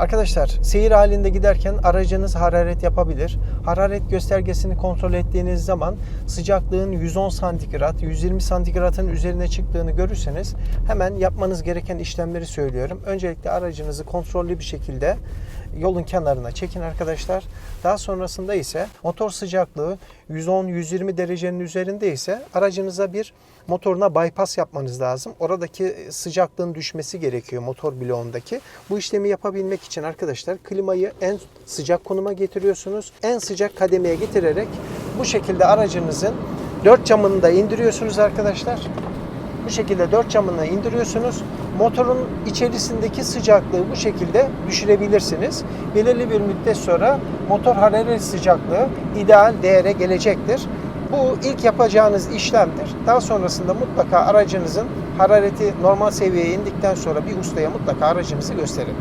Arkadaşlar seyir halinde giderken aracınız hararet yapabilir. Hararet göstergesini kontrol ettiğiniz zaman sıcaklığın 110 santigrat, 120 santigratın üzerine çıktığını görürseniz hemen yapmanız gereken işlemleri söylüyorum. Öncelikle aracınızı kontrollü bir şekilde yolun kenarına çekin arkadaşlar. Daha sonrasında ise motor sıcaklığı 110-120 derecenin üzerinde ise aracınıza bir motoruna bypass yapmanız lazım. Oradaki sıcaklığın düşmesi gerekiyor motor bloğundaki. Bu işlemi yapabilmek için arkadaşlar klimayı en sıcak konuma getiriyorsunuz. En sıcak kademeye getirerek bu şekilde aracınızın dört camını da indiriyorsunuz arkadaşlar. Bu şekilde dört camını indiriyorsunuz. Motorun içerisindeki sıcaklığı bu şekilde düşürebilirsiniz. Belirli bir müddet sonra motor hararet sıcaklığı ideal değere gelecektir. Bu ilk yapacağınız işlemdir. Daha sonrasında mutlaka aracınızın harareti normal seviyeye indikten sonra bir ustaya mutlaka aracınızı gösterin.